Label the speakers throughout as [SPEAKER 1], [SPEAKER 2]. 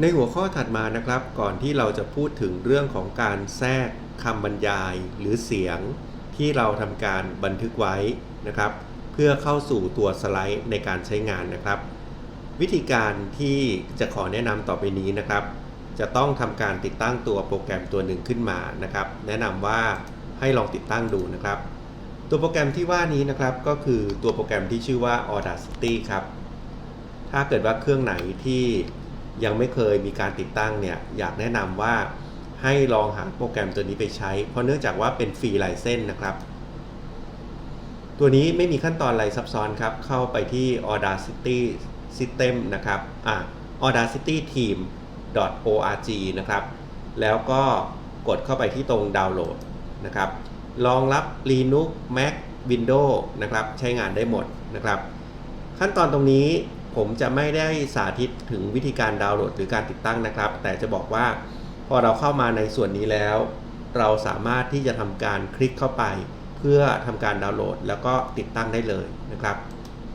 [SPEAKER 1] ในหัวข้อถัดมานะครับ ก่อนที่เราจะพูดถึงเรื่องของการแทรกคำบรรยายหรือเสียง ที่เราทำการบันทึกไว้นะครับ เพื่อเข้าสู่ตัวสไลด์ในการใช้งานนะครับ วิธีการที่จะขอแนะนำต่อไปนี้นะครับ จะต้องทำการติดตั้งตัวโปรแกรมตัวหนึ่งขึ้นมานะครับ แนะนำว่าให้ลองติดตั้งดูนะครับ ตัวโปรแกรมที่ว่านี้นะครับก็คือตัวโปรแกรมที่ชื่อว่า Audacity ครับถ้าเกิดว่าเครื่องไหนที่ ยังไม่เคยมีการติดตั้งเนี่ยอยากแนะนำว่าให้ลองหาโปรแกรมตัวนี้ไปใช้ เพราะเนื่องจากว่าเป็นฟรีไลเซนส์นะครับ ตัวนี้ไม่มีขั้นตอนอะไรซับซ้อนครับ เข้าไปที่ Audacity System นะครับอ่า Audacity Team org นะครับ แล้วก็กดเข้าไปที่ตรงดาวน์โหลดนะครับรองรับ Linux Mac Windows นะครับ ใช้งานได้หมดนะครับ ขั้นตอนตรงนี้ ผมจะไม่ได้สาธิตถึงวิธีการดาวน์โหลดหรือการติดตั้งนะครับ แต่จะบอกว่าพอเราเข้ามาในส่วนนี้แล้ว เราสามารถที่จะทำการคลิกเข้าไป เพื่อทำการดาวน์โหลด แล้วก็ติดตั้งได้เลยนะครับ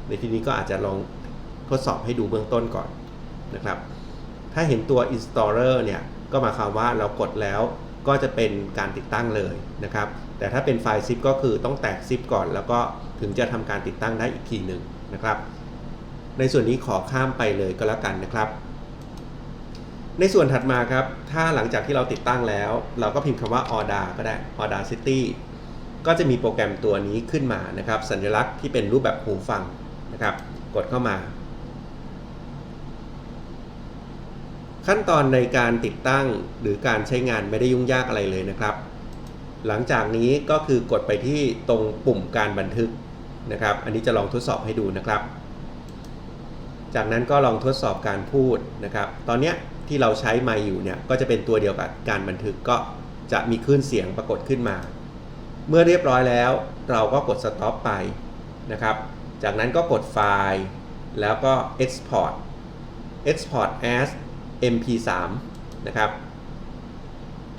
[SPEAKER 1] ในที่นี้ก็อาจจะลองทดสอบให้ดูเบื้องต้นก่อนนะครับ ถ้าเห็นตัว installer เนี่ยก็หมายความว่าเรากดแล้วก็จะเป็นการติดตั้งเลยนะครับ แต่ถ้าเป็นไฟล์ zip ก็คือต้องแตก zip ก่อน แล้วก็ถึงจะทำการติดตั้งได้อีกทีหนึ่งนะครับ ในส่วนนี้ขอข้ามไปเลยก็แล้วกันนะครับ ในส่วนถัดมาครับ ถ้าหลังจากที่เราติดตั้งแล้ว เราก็พิมพ์คำว่า Orda ก็ได้ Audacity ก็จะมีโปรแกรมตัวนี้ขึ้นมานะครับ สัญลักษณ์ที่เป็นรูปแบบหูฟังนะครับ กดเข้ามา ขั้นตอนในการติดตั้งหรือการใช้งานไม่ได้ยุ่งยากอะไรเลยนะครับ หลังจากนี้ก็คือกดไปที่ตรงปุ่มการบันทึกนะครับ อันนี้จะลองทดสอบให้ดูนะครับ จากนั้นก็ลองทดสอบการพูดนะครับ ตอนนี้ที่เราใช้ไมค์อยู่เนี่ยก็จะเป็นตัวเดียวกับการบันทึกก็จะมีคลื่นเสียงปรากฏขึ้นมา เมื่อเรียบร้อยแล้ว เราก็กด stop ไปนะครับ จากนั้นก็กดไฟล์ แล้วก็ export export as mp3 นะครับ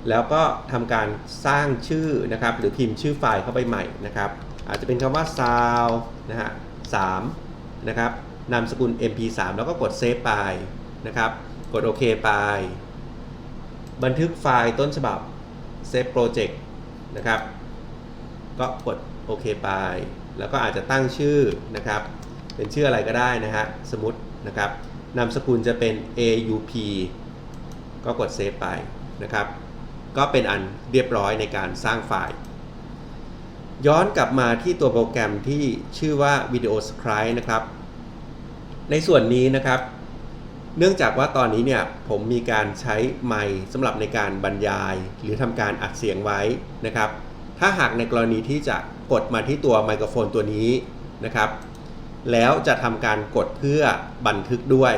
[SPEAKER 1] แล้วก็ทำการสร้างชื่อนะครับ หรือพิมพ์ชื่อไฟล์เข้าไปใหม่นะครับ อาจจะเป็นคำว่า sound นะฮะ3นะครับ นามสกุล mp3 แล้วก็กดเซฟไปนะครับ กดโอเคไป บันทึกไฟล์ต้นฉบับเซฟโปรเจกต์นะครับ ก็กดโอเคไป แล้วก็อาจจะตั้งชื่อนะครับ เป็นชื่ออะไรก็ได้นะฮะ สมมตินะครับ นามสกุลจะเป็น AUP ก็กดเซฟไปนะครับ ก็เป็นอันเรียบร้อยในการสร้างไฟล์ ย้อนกลับมาที่ตัวโปรแกรมที่ชื่อว่า Video Scribe นะครับ ในส่วนนี้นะครับ เนื่องจากว่าตอนนี้เนี่ยผมมีการใช้ไมค์สำหรับในการบรรยาย หรือทำการอัดเสียงไว้นะครับ ถ้าหากในกรณีที่จะกดมาที่ตัวไมโครโฟนตัวนี้นะครับ แล้วจะทำการกดเพื่อบันทึกด้วย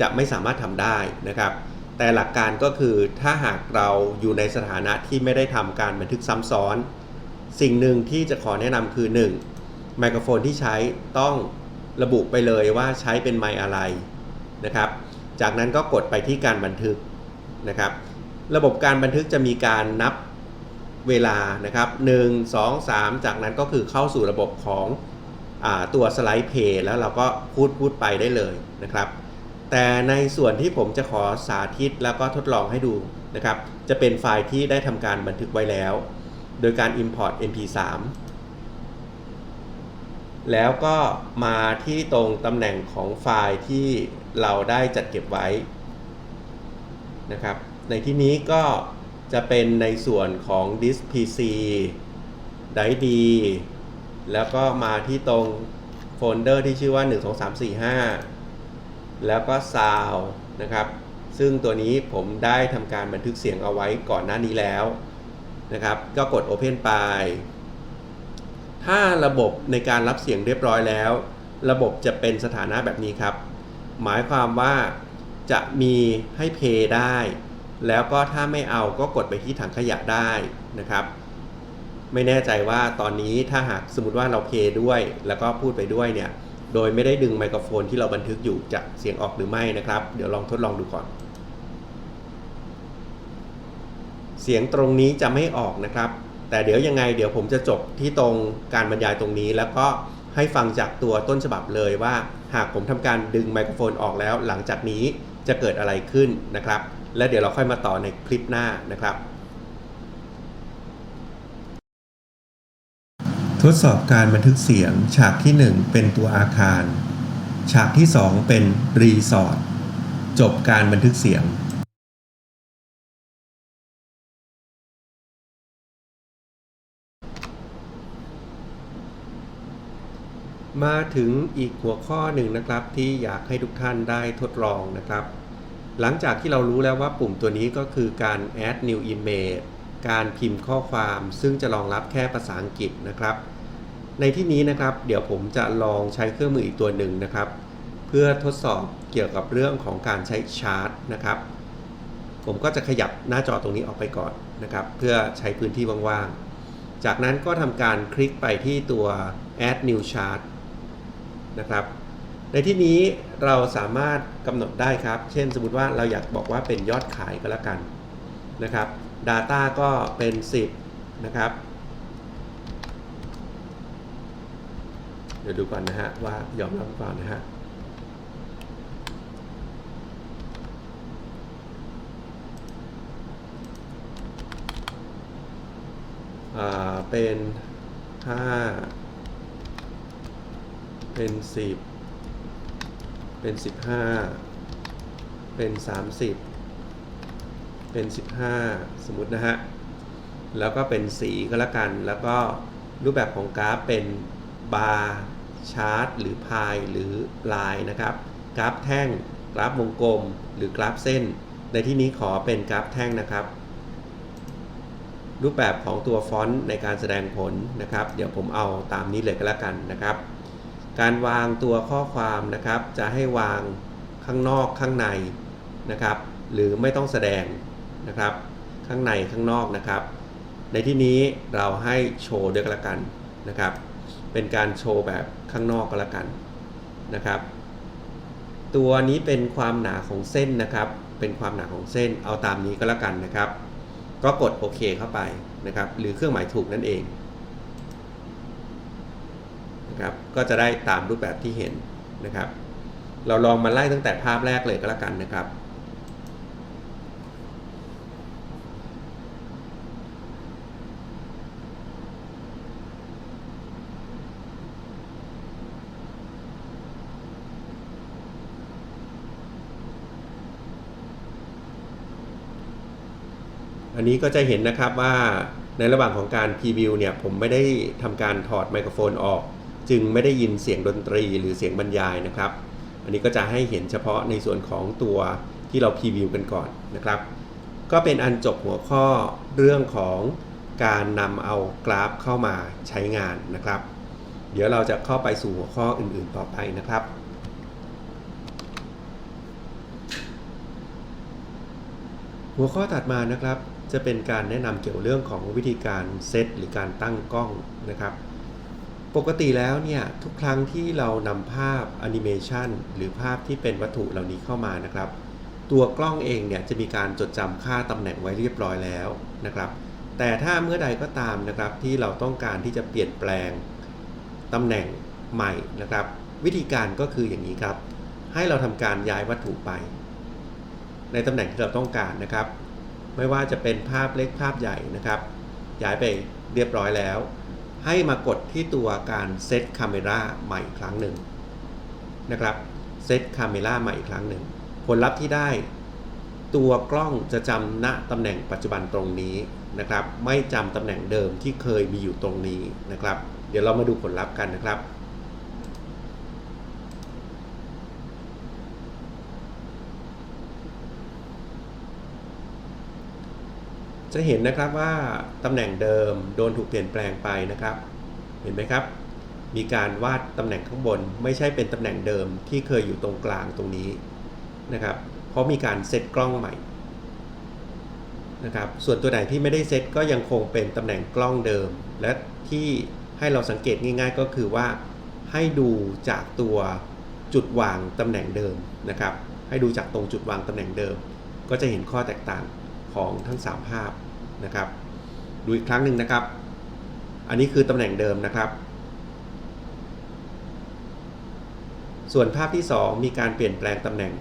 [SPEAKER 1] จะไม่สามารถทำได้นะครับ แต่หลักการก็คือถ้าหากเราอยู่ในสถานะที่ไม่ได้ทำการบันทึกซ้ำซ้อน สิ่งหนึ่งที่จะขอแนะนำคือ 1. ไมโครโฟนที่ใช้ต้อง ระบุไปเลยว่าใช้เป็นไมค์อะไรนะครับ จากนั้นก็กดไปที่การบันทึกนะครับ ระบบการบันทึกจะมีการนับเวลานะครับ1 2 3 จากนั้นก็คือเข้าสู่ระบบของอตัวสไลด์เพย์แล้วเราก็พูดพูดไปได้เลยนะครับ แต่ในส่วนที่ผมจะขอสาธิตแล้วก็ทดลองให้ดูนะครับ จะเป็นไฟล์ที่ได้ทำการบันทึกไว้แล้ว โดยการ import mp3 แล้วก็มาที่ตรงตำแหน่งของไฟล์ที่เราได้จัดเก็บไว้นะครับ ในที่นี้ก็จะเป็นในส่วนของ disk pc ไดดี แล้วก็มาที่ตรงโฟลเดอร์ที่ชื่อว่า 1 2 3 4 5 แล้วก็ sound นะครับ ซึ่งตัวนี้ผมได้ทำการบันทึกเสียงเอาไว้ก่อนหน้านี้แล้วนะครับ ก็กด Open ไป ถ้าระบบในการรับเสียงเรียบร้อยแล้ว ระบบจะเป็นสถานะแบบนี้ครับ หมายความว่าจะมีให้เพย์ได้ แล้วก็ถ้าไม่เอาก็กดไปที่ถังขยะได้นะครับ ไม่แน่ใจว่าตอนนี้ถ้าหากสมมติว่าเราเพย์ด้วย แล้วก็พูดไปด้วยเนี่ย โดยไม่ได้ดึงไมโครโฟนที่เราบันทึกอยู่จะเสียงออกหรือไม่นะครับ เดี๋ยวลองทดลองดูก่อน เสียงตรงนี้จะไม่ออกนะครับ แต่เดี๋ยวยังไงเดี๋ยวผมจะจบที่ตรงการบรรยายตรงนี้ แล้วก็ให้ฟังจากตัวต้นฉบับเลยว่า หากผมทำการดึงไมโครโฟนออกแล้ว หลังจากนี้จะเกิดอะไรขึ้นนะครับ และเดี๋ยวเราค่อยมาต่อในคลิปหน้านะครับ ทดสอบการบันทึกเสียง ฉากที่ 1 เป็นตัวอาคาร ฉากที่ 2 เป็นรีสอร์ทจบการบันทึกเสียง มาถึงอีกหัวข้อหนึ่งนะครับที่อยากให้ทุกท่านได้ทดลองนะครับ หลังจากที่เรารู้แล้วว่าปุ่มตัวนี้ก็คือการ add new image การพิมพ์ข้อความซึ่งจะรองรับแค่ภาษาอังกฤษนะครับ ในที่นี้นะครับ เดี๋ยวผมจะลองใช้เครื่องมืออีกตัวหนึ่งนะครับ เพื่อทดสอบเกี่ยวกับเรื่องของการใช้ชาร์ตนะครับ ผมก็จะขยับหน้าจอตรงนี้ออกไปก่อนนะครับ เพื่อใช้พื้นที่ว่างๆ จากนั้นก็ทำการคลิกไปที่ตัว add new chart นะครับ ในที่นี้เราสามารถกำหนดได้ครับ เช่นสมมติว่าเราอยากบอกว่าเป็นยอดขายก็แล้วกันนะครับ Data ก็เป็น 10 นะครับ เดี๋ยวดูก่อนนะฮะว่ายอมรับก่อนนะฮะเป็น 5 เป็น 10 เป็น 15 เป็น 30 เป็น 15 สมมุตินะฮะ แล้วก็เป็นสีก็แล้วกัน แล้วก็รูปแบบของกราฟเป็นบาร์ชาร์ตหรือพายหรือลายนะครับ กราฟแท่ง กราฟวงกลม หรือกราฟเส้น ในที่นี้ขอเป็นกราฟแท่งนะครับ รูปแบบของตัวฟอนต์ในการแสดงผลนะครับ เดี๋ยวผมเอาตามนี้เลยก็แล้วกันนะครับ การวางตัวข้อความนะครับ จะให้วางข้างนอกข้างในนะครับ หรือไม่ต้องแสดงนะครับ ข้างในข้างนอกนะครับ ในที่นี้เราให้โชว์ด้วยก็แล้วกันนะครับ เป็นการโชว์แบบข้างนอกก็แล้วกันนะครับ ตัวนี้เป็นความหนาของเส้นนะครับ เป็นความหนาของเส้นเอาตามนี้ก็แล้วกันนะครับ ก็กดโอเคเข้าไปนะครับ หรือเครื่องหมายถูกนั่นเอง ครับก็จะได้ตามรูปแบบที่เห็นนะครับ เราลองมาไล่ตั้งแต่ภาพแรกเลยก็แล้วกันนะครับอันนี้ก็จะเห็นนะครับว่าในระหว่างของการพรีวิวเนี่ยผมไม่ได้ทำการถอดไมโครโฟนออก จึงไม่ได้ยินเสียงดนตรีหรือเสียงบรรยายนะครับ อันนี้ก็จะให้เห็นเฉพาะในส่วนของตัวที่เราพรีวิวกันก่อนนะครับ ก็เป็นอันจบหัวข้อเรื่องของการนำเอากราฟเข้ามาใช้งานนะครับ เดี๋ยวเราจะเข้าไปสู่หัวข้ออื่นๆต่อไปนะครับหัวข้อถัดมานะครับ จะเป็นการแนะนำเกี่ยวเรื่องของวิธีการเซตหรือการตั้งกล้องนะครับ ปกติแล้วเนี่ยทุกครั้งที่เรานำภาพแอนิเมชันหรือภาพที่เป็นวัตถุเหล่านี้เข้ามานะครับ ตัวกล้องเองเนี่ยจะมีการจดจำค่าตำแหน่งไว้เรียบร้อยแล้วนะครับ แต่ถ้าเมื่อใดก็ตามนะครับที่เราต้องการที่จะเปลี่ยนแปลงตำแหน่งใหม่นะครับ วิธีการก็คืออย่างนี้ครับ ให้เราทำการย้ายวัตถุไป ในตำแหน่งที่เราต้องการนะครับ ไม่ว่าจะเป็นภาพเล็กภาพใหญ่นะครับ ย้ายไปเรียบร้อยแล้ว ให้มากดที่ตัวการเซตคาเมราใหม่อีกครั้งหนึ่งนะครับเซตคาเมราใหม่อีกครั้งหนึ่งผลลัพธ์ที่ได้ ตัวกล้องจะจำณตำแหน่งปัจจุบันตรงนี้นะครับ ไม่จำตำแหน่งเดิมที่เคยมีอยู่ตรงนี้นะครับ เดี๋ยวเรามาดูผลลัพธ์กันนะครับ จะเห็นนะครับว่าตำแหน่งเดิมโดนถูกเปลี่ยนแปลงไปนะครับ เห็นไหมครับ มีการวาดตำแหน่งข้างบน ไม่ใช่เป็นตำแหน่งเดิมที่เคยอยู่ตรงกลางตรงนี้นะครับ เพราะมีการเซตกล้องใหม่นะครับ ส่วนตัวไหนที่ไม่ได้เซตก็ยังคงเป็นตำแหน่งกล้องเดิม และที่ให้เราสังเกตง่าย ๆ ก็คือว่าให้ดูจากตัวจุดวางตำแหน่งเดิมนะครับ ให้ดูจากตรงจุดวางตำแหน่งเดิม ก็จะเห็นข้อแตกต่าง ของทั้ง 3 ภาพนะครับดูอีกครั้งหนึ่งนะครับ อันนี้คือตำแหน่งเดิมนะครับ ส่วนภาพที่ 2 มีการเปลี่ยนแปลงตำแหน่ง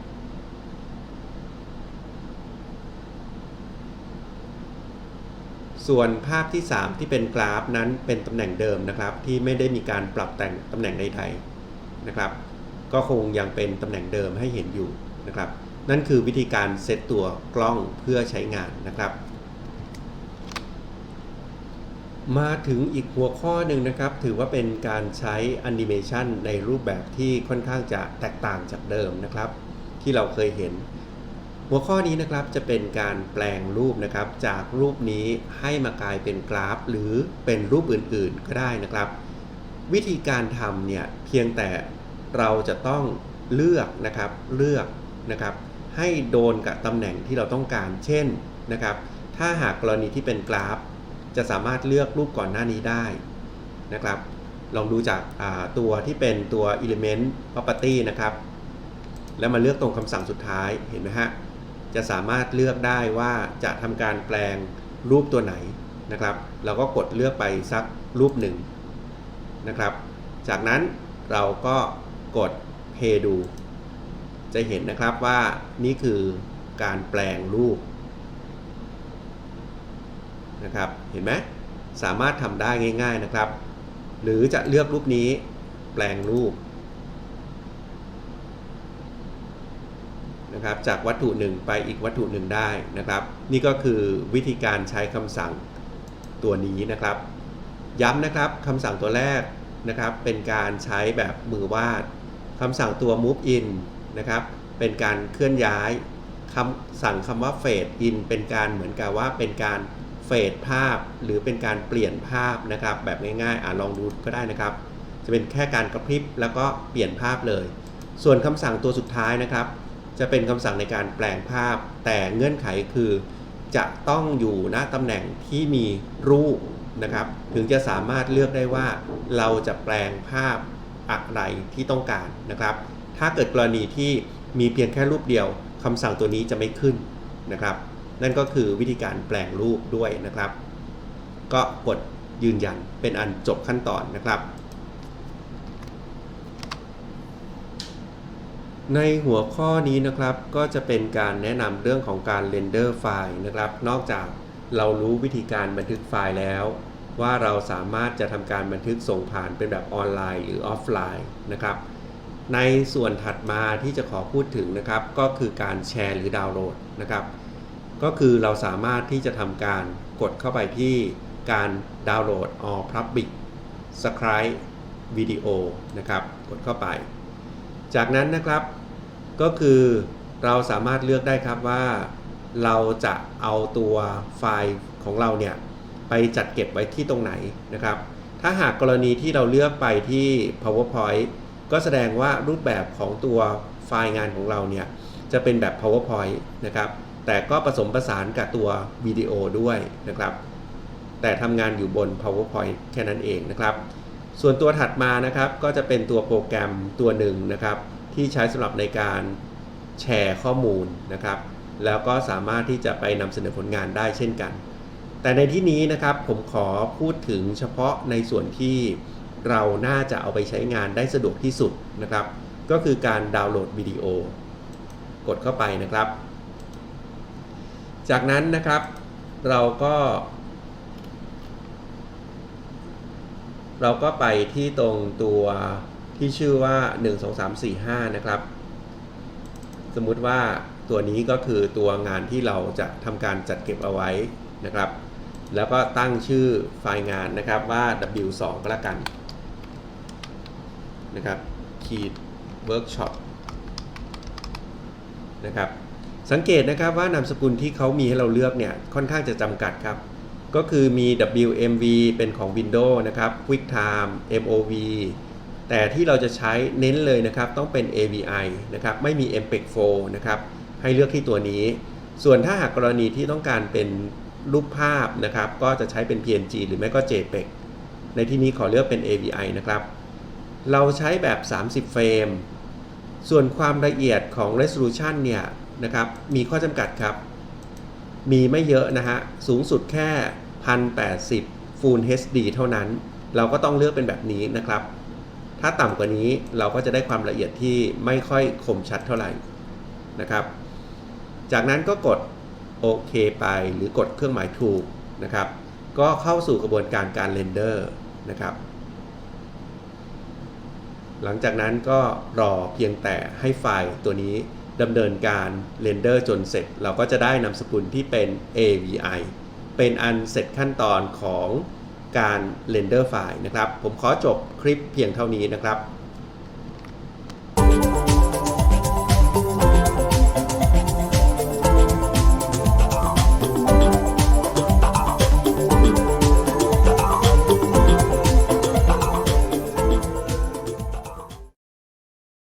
[SPEAKER 1] ส่วนภาพที่ 3 ที่เป็นกราฟนั้นเป็นตำแหน่งเดิมนะครับ ที่ไม่ได้มีการปรับแต่งตำแหน่งใดๆนะครับ ก็คงยังเป็นตำแหน่งเดิมให้เห็นอยู่นะครับ นั่นคือวิธีการเซตตัวกล้องเพื่อใช้งานนะครับ มาถึงอีกหัวข้อหนึ่งนะครับ ถือว่าเป็นการใช้แอนิเมชันในรูปแบบที่ค่อนข้างจะแตกต่างจากเดิมนะครับ ที่เราเคยเห็น หัวข้อนี้นะครับจะเป็นการแปลงรูปนะครับ จากรูปนี้ให้มากลายเป็นกราฟ หรือเป็นรูปอื่นๆก็ได้นะครับ วิธีการทำเนี่ยเพียงแต่เราจะต้องเลือกนะครับเลือกนะครับ ให้โดนกับตำแหน่งที่เราต้องการ เช่นนะครับ ถ้าหากกรณีที่เป็นกราฟ จะสามารถเลือกรูปก่อนหน้านี้ได้นะครับ ลองดูจากตัวที่เป็นตัว element property นะครับ แล้วมาเลือกตรงคำสั่งสุดท้ายเห็นไหมฮะ จะสามารถเลือกได้ว่าจะทำการแปลงรูปตัวไหนนะครับเราก็กดเลือกไปสักรูปหนึ่งนะครับ จากนั้นเราก็กด play ดู จะเห็นนะครับว่านี่คือการแปลงรูปนะครับ เห็นไหมสามารถทำได้ง่าย ๆนะครับ หรือจะเลือกรูปนี้แปลงรูปนะครับจากวัตถุหนึ่งไปอีกวัตถุหนึ่งได้นะครับ นี่ก็คือวิธีการใช้คำสั่งตัวนี้นะครับ ย้ำนะครับคำสั่งตัวแรกนะครับ เป็นการใช้แบบมือวาดคำสั่งตัว move in นะครับ เป็นการเคลื่อนย้ายคำสั่งคำว่า fade in เป็นการเหมือนกับว่าเป็นการเฟดภาพ หรือเป็นการเปลี่ยนภาพนะครับ แบบง่ายๆอ่าลองดูก็ได้นะครับ จะเป็นแค่การกระพริบแล้วก็เปลี่ยนภาพเลย ส่วนคำสั่งตัวสุดท้ายนะครับ จะเป็นคำสั่งในการแปลงภาพ แต่เงื่อนไขคือ จะต้องอยู่ณตำแหน่งที่มีรูปนะครับถึงจะสามารถเลือกได้ว่าเราจะแปลงภาพอะไรที่ต้องการนะครับ ถ้าเกิดกรณีที่มีเพียงแค่รูปเดียวคำสั่งตัวนี้จะไม่ขึ้นนะครับ นั่นก็คือวิธีการแปลงรูปด้วยนะครับ ก็กดยืนยันเป็นอันจบขั้นตอนนะครับ ในหัวข้อนี้นะครับก็จะเป็นการแนะนำเรื่องของการเรนเดอร์ไฟล์นะครับ นอกจากเรารู้วิธีการบันทึกไฟล์แล้ว ว่าเราสามารถจะทำการบันทึกส่งผ่านเป็นแบบออนไลน์หรือออฟไลน์นะครับ ในส่วนถัดมาที่จะขอพูดถึงนะครับ ก็คือการแชร์หรือดาวน์โหลดนะครับ ก็คือเราสามารถที่จะทำการกดเข้าไปที่การดาวน์โหลด all public subscribe video นะครับ กดเข้าไป จากนั้นนะครับ ก็คือเราสามารถเลือกได้ครับว่า เราจะเอาตัวไฟล์ของเราเนี่ย ไปจัดเก็บไว้ที่ตรงไหนนะครับ ถ้าหากกรณีที่เราเลือกไปที่ PowerPoint ก็แสดงว่ารูปแบบของตัวไฟล์งานของเราเนี่ยจะเป็นแบบ PowerPoint นะครับ แต่ก็ผสมผสานกับตัววิดีโอด้วยนะครับ แต่ทำงานอยู่บน PowerPoint แค่นั้นเองนะครับ ส่วนตัวถัดมานะครับก็จะเป็นตัวโปรแกรมตัวหนึ่งนะครับ ที่ใช้สำหรับในการแชร์ข้อมูลนะครับ แล้วก็สามารถที่จะไปนำเสนอผลงานได้เช่นกัน แต่ในที่นี้นะครับผมขอพูดถึงเฉพาะในส่วนที่ เราน่าจะเอาไปใช้งานได้สะดวกที่สุดนะครับ ก็คือการดาวน์โหลดวิดีโอ กดเข้าไปนะครับ จากนั้นนะครับเราก็ เราก็ไปที่ตรงตัวที่ชื่อว่า 1 2 3 4 5 นะครับ สมมุติว่าตัวนี้ก็คือตัวงานที่เราจะทำการจัดเก็บเอาไว้นะครับ แล้วก็ตั้งชื่อไฟล์งานนะครับว่า W2 ก็แล้วกัน นะครับขีด workshop นะครับสังเกตนะครับว่านามสกุลที่เขามีให้เราเลือกเนี่ยค่อนข้างจะจำกัดครับ ก็คือมี WMV เป็นของ Windows นะครับ QuickTime MOV แต่ที่เราจะใช้เน้นเลยนะครับต้องเป็น AVI นะครับไม่มี MPEG 4 นะครับให้เลือกที่ตัวนี้ ส่วนถ้าหากกรณีที่ต้องการเป็นรูปภาพนะครับ ก็จะใช้เป็น PNG หรือไม่ก็ JPEG ในที่นี้ขอเลือกเป็น AVI นะครับ เราใช้แบบ 30 เฟรม ส่วนความละเอียดของ resolution เนี่ยนะครับ มีข้อจำกัดครับ มีไม่เยอะนะฮะ สูงสุดแค่ 1080 Full HD เท่านั้น เราก็ต้องเลือกเป็นแบบนี้นะครับ ถ้าต่ำกว่านี้เราก็จะได้ความละเอียดที่ไม่ค่อยคมชัดเท่าไหร่นะครับ จากนั้นก็กดโอเคไปหรือกดเครื่องหมายถูกนะครับ ก็เข้าสู่กระบวนการการเรนเดอร์นะครับ หลังจากนั้นก็รอเพียงแต่ให้ไฟล์ตัวนี้ดำเนินการเรนเดอร์จนเสร็จ เราก็จะได้นามสกุลที่เป็น AVI เป็นอันเสร็จขั้นตอนของการเรนเดอร์ไฟล์นะครับ ผมขอจบคลิปเพียงเท่านี้นะครับ